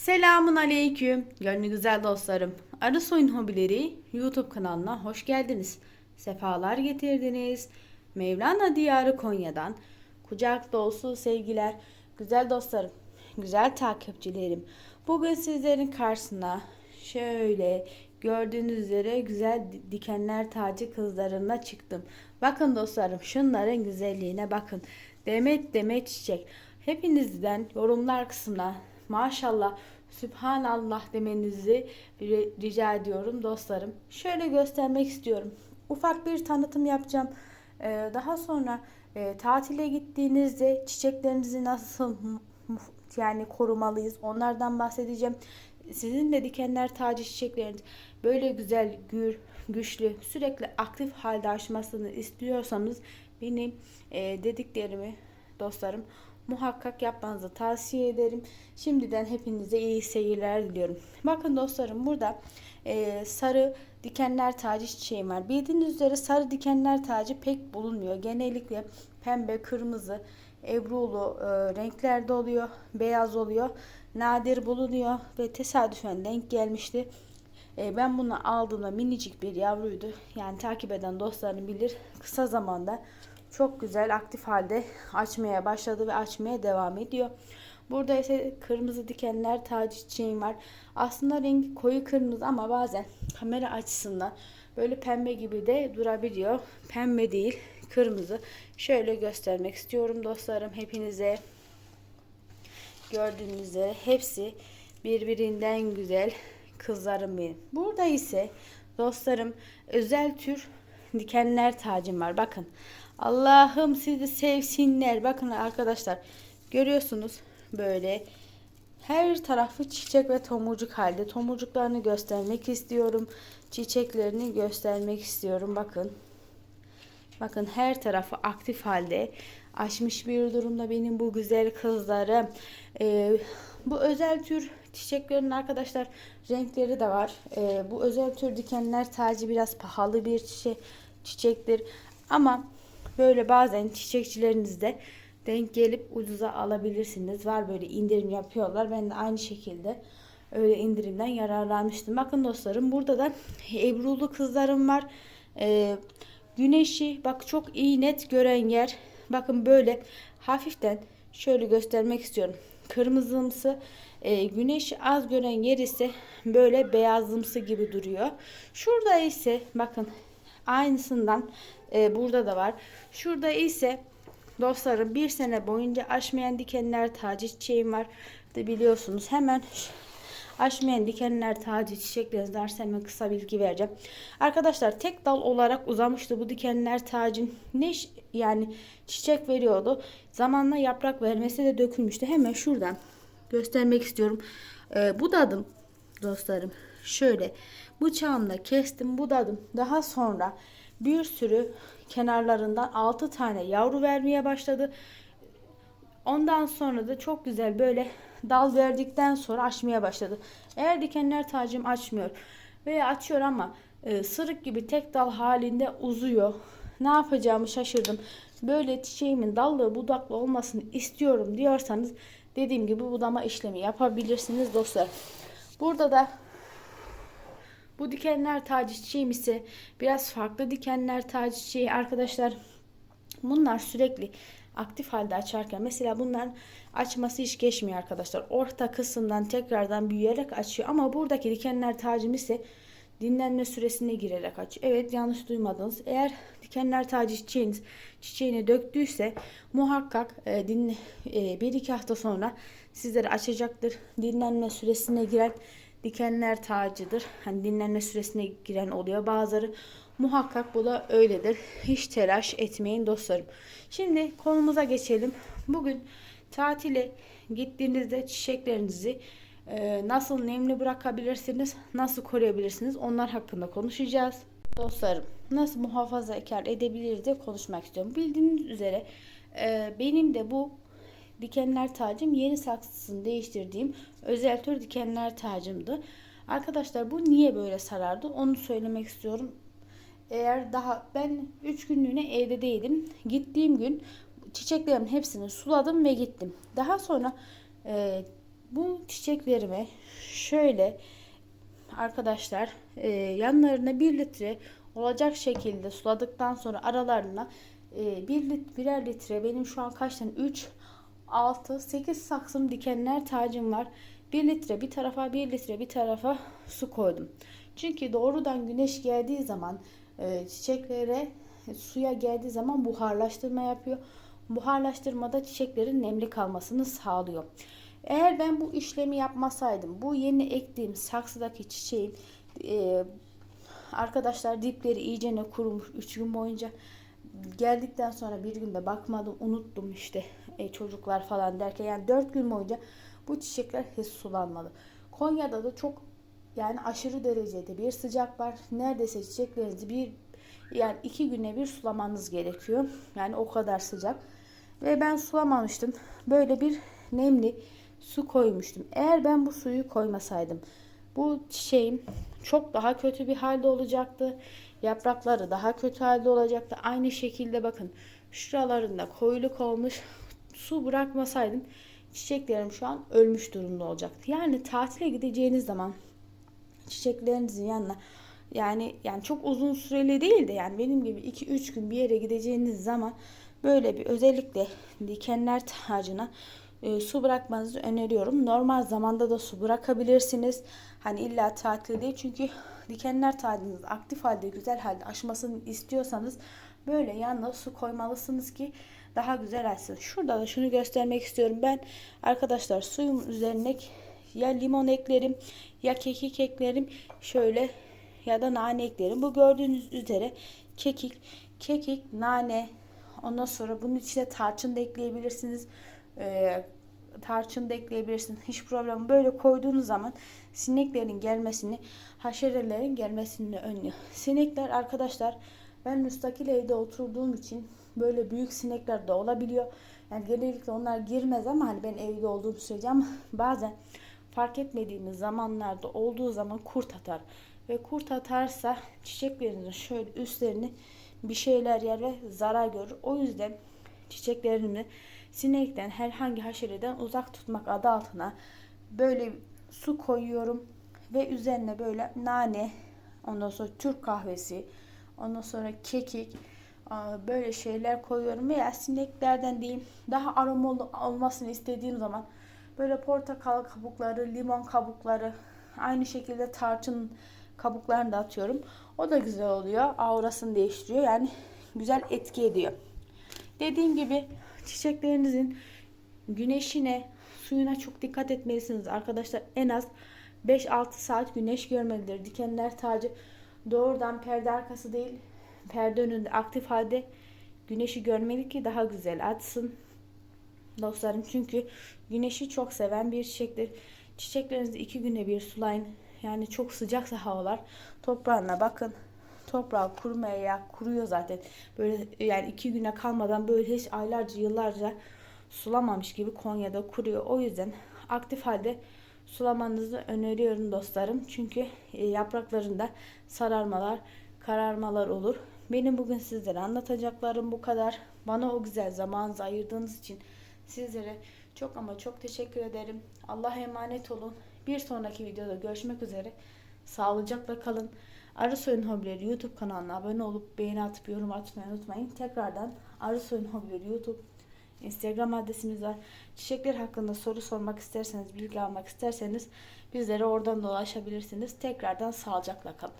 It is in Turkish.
Selamun aleyküm. Gönlü güzel dostlarım. Arı Soyun Hobileri YouTube kanalına hoş geldiniz. Sefalar getirdiniz. Mevlana Diyarı Konya'dan kucak dolusu sevgiler. Güzel dostlarım, güzel takipçilerim. Bugün sizlerin karşısına şöyle gördüğünüz üzere güzel dikenler tacı kızlarımla çıktım. Bakın dostlarım şunların güzelliğine bakın. Demet demet çiçek. Hepinizden yorumlar kısmına maşallah Sübhanallah demenizi ri- rica ediyorum dostlarım. Şöyle göstermek istiyorum. Ufak bir tanıtım yapacağım. Ee, daha sonra e, tatile gittiğinizde çiçeklerinizi nasıl yani korumalıyız onlardan bahsedeceğim. Sizin de dikenler tacı çiçekleriniz böyle güzel, gür, güçlü, sürekli aktif halde açmasını istiyorsanız benim e, dediklerimi dostlarım muhakkak yapmanızı tavsiye ederim. Şimdiden hepinize iyi seyirler diliyorum. Bakın dostlarım burada e, sarı dikenler tacı çiçeğim var. Bildiğiniz üzere sarı dikenler tacı pek bulunmuyor. Genellikle pembe, kırmızı, ebrulu e, renklerde oluyor. Beyaz oluyor. Nadir bulunuyor ve tesadüfen denk gelmişti. E, ben bunu aldığımda minicik bir yavruydu. Yani takip eden dostlarını bilir. Kısa zamanda çok güzel aktif halde açmaya başladı ve açmaya devam ediyor. Burada ise kırmızı dikenler tacı çiçeğim var. Aslında rengi koyu kırmızı ama bazen kamera açısından böyle pembe gibi de durabiliyor. Pembe değil, kırmızı. Şöyle göstermek istiyorum dostlarım hepinize. Gördüğünüz üzere hepsi birbirinden güzel kızlarım benim. Burada ise dostlarım özel tür dikenler tacım var. Bakın. Allah'ım sizi sevsinler. Bakın arkadaşlar. Görüyorsunuz böyle her tarafı çiçek ve tomurcuk halde. Tomurcuklarını göstermek istiyorum. Çiçeklerini göstermek istiyorum. Bakın. Bakın her tarafı aktif halde açmış bir durumda benim bu güzel kızlarım. Ee, bu özel tür çiçeklerin arkadaşlar renkleri de var. Ee, bu özel tür dikenler tacı biraz pahalı bir çiçek, çiçektir. Ama böyle bazen çiçekçilerinizde denk gelip ucuza alabilirsiniz. Var böyle indirim yapıyorlar. Ben de aynı şekilde öyle indirimden yararlanmıştım. Bakın dostlarım burada da ebrulu kızlarım var. Ee, güneşi bak çok iyi net gören yer. Bakın böyle hafiften şöyle göstermek istiyorum. Kırmızımsı e, güneşi az gören yer ise böyle beyazımsı gibi duruyor. Şurada ise bakın aynısından e, burada da var. Şurada ise dostlarım bir sene boyunca açmayan dikenler tacı çiçeğim var. De biliyorsunuz hemen Açmayan dikenler tacı çiçekleri derse hemen kısa bilgi vereceğim. Arkadaşlar tek dal olarak uzamıştı bu dikenler tacın. Ne yani çiçek veriyordu. Zamanla yaprak vermesi de dökülmüştü. Hemen şuradan göstermek istiyorum. Ee, budadım dostlarım. Şöyle bıçağımla kestim budadım. Daha sonra bir sürü kenarlarından 6 tane yavru vermeye başladı. Ondan sonra da çok güzel böyle dal verdikten sonra açmaya başladı. Eğer dikenler tacım açmıyor veya açıyor ama e, sırık gibi tek dal halinde uzuyor. Ne yapacağımı şaşırdım. Böyle çiçeğimin dallı budaklı olmasını istiyorum diyorsanız dediğim gibi budama işlemi yapabilirsiniz dostlar. Burada da bu dikenler çiçeğim ise biraz farklı dikenler çiçeği arkadaşlar. Bunlar sürekli aktif halde açarken mesela bunların açması hiç geçmiyor arkadaşlar. Orta kısımdan tekrardan büyüyerek açıyor. Ama buradaki dikenler tacım ise dinlenme süresine girerek açıyor. Evet yanlış duymadınız. Eğer dikenler tacı çiçeğiniz çiçeğini döktüyse muhakkak e, dinle, e, bir iki hafta sonra sizleri açacaktır. Dinlenme süresine giren dikenler tacıdır. Hani dinlenme süresine giren oluyor. Bazıları muhakkak bu da öyledir. Hiç telaş etmeyin dostlarım. Şimdi konumuza geçelim. Bugün tatile gittiğinizde çiçeklerinizi e, nasıl nemli bırakabilirsiniz, nasıl koruyabilirsiniz onlar hakkında konuşacağız. Dostlarım nasıl muhafazakar edebiliriz de konuşmak istiyorum. Bildiğiniz üzere e, benim de bu dikenler tacım yeni saksısını değiştirdiğim özel tür dikenler tacımdı. Arkadaşlar bu niye böyle sarardı onu söylemek istiyorum. Eğer daha ben 3 günlüğüne evde değildim. Gittiğim gün çiçeklerimin hepsini suladım ve gittim. Daha sonra e, bu çiçeklerimi şöyle arkadaşlar e, yanlarına 1 litre olacak şekilde suladıktan sonra aralarına e, 1 lit, birer litre benim şu an kaç tane 3 6 8 saksım dikenler tacım var. 1 litre bir tarafa 1 litre bir tarafa su koydum. Çünkü doğrudan güneş geldiği zaman e, çiçeklere suya geldiği zaman buharlaştırma yapıyor. Buharlaştırmada çiçeklerin nemli kalmasını sağlıyor. Eğer ben bu işlemi yapmasaydım bu yeni ektiğim saksıdaki çiçeğin e, arkadaşlar dipleri iyicene kurumuş 3 gün boyunca geldikten sonra bir günde bakmadım unuttum işte e, çocuklar falan derken yani 4 gün boyunca bu çiçekler hiç sulanmadı. Konya'da da çok yani aşırı derecede bir sıcak var. Neredeyse çiçeklerinizi bir yani iki güne bir sulamanız gerekiyor. Yani o kadar sıcak. Ve ben sulamamıştım. Böyle bir nemli su koymuştum. Eğer ben bu suyu koymasaydım bu çiçeğim çok daha kötü bir halde olacaktı. Yaprakları daha kötü halde olacaktı. Aynı şekilde bakın şuralarında koyuluk olmuş. Su bırakmasaydım çiçeklerim şu an ölmüş durumda olacaktı. Yani tatile gideceğiniz zaman çiçeklerinizin yanına yani yani çok uzun süreli değil de yani benim gibi 2-3 gün bir yere gideceğiniz zaman böyle bir özellikle dikenler tacına e, su bırakmanızı öneriyorum. Normal zamanda da su bırakabilirsiniz. Hani illa tatil değil çünkü dikenler tacınız aktif halde güzel halde aşmasını istiyorsanız böyle yanına su koymalısınız ki daha güzel açsın. Şurada da şunu göstermek istiyorum. Ben arkadaşlar suyun üzerine ya limon eklerim ya kekik eklerim. Şöyle ya da nane eklerim. Bu gördüğünüz üzere kekik, kekik, nane, ondan sonra bunun içine tarçın da ekleyebilirsiniz. Ee, tarçın da ekleyebilirsiniz. Hiç problem. Böyle koyduğunuz zaman sineklerin gelmesini, haşerelerin gelmesini önlüyor. Sinekler arkadaşlar ben müstakil evde oturduğum için böyle büyük sinekler de olabiliyor. Yani genellikle onlar girmez ama hani ben evde olduğum sürece ama bazen fark etmediğimiz zamanlarda olduğu zaman kurt atar. Ve kurt atarsa çiçeklerinizin şöyle üstlerini bir şeyler yer ve zarar görür. O yüzden çiçeklerimi sinekten herhangi haşereden uzak tutmak adı altına böyle su koyuyorum ve üzerine böyle nane ondan sonra Türk kahvesi ondan sonra kekik böyle şeyler koyuyorum veya sineklerden değil daha aromalı olmasını istediğim zaman böyle portakal kabukları, limon kabukları aynı şekilde tarçın kabuklarını da atıyorum. O da güzel oluyor. Aurasını değiştiriyor. Yani güzel etki ediyor. Dediğim gibi çiçeklerinizin güneşine, suyuna çok dikkat etmelisiniz arkadaşlar. En az 5-6 saat güneş görmelidir. Dikenler tacı doğrudan perde arkası değil, perde önünde aktif halde güneşi görmeli ki daha güzel açsın. Dostlarım çünkü güneşi çok seven bir çiçektir. Çiçeklerinizi iki güne bir sulayın. Yani çok sıcaksa havalar toprağına bakın. Toprağı kurumaya kuruyor zaten. Böyle yani iki güne kalmadan böyle hiç aylarca yıllarca sulamamış gibi Konya'da kuruyor. O yüzden aktif halde sulamanızı öneriyorum dostlarım. Çünkü e, yapraklarında sararmalar, kararmalar olur. Benim bugün sizlere anlatacaklarım bu kadar. Bana o güzel zamanınızı ayırdığınız için sizlere çok ama çok teşekkür ederim. Allah'a emanet olun. Bir sonraki videoda görüşmek üzere. Sağlıcakla kalın. Arısoy'un Hobileri YouTube kanalına abone olup beğeni atıp yorum atmayı unutmayın. Tekrardan Arısoy'un Hobileri YouTube Instagram adresimiz var. Çiçekler hakkında soru sormak isterseniz, bilgi almak isterseniz bizlere oradan da ulaşabilirsiniz. Tekrardan sağlıcakla kalın.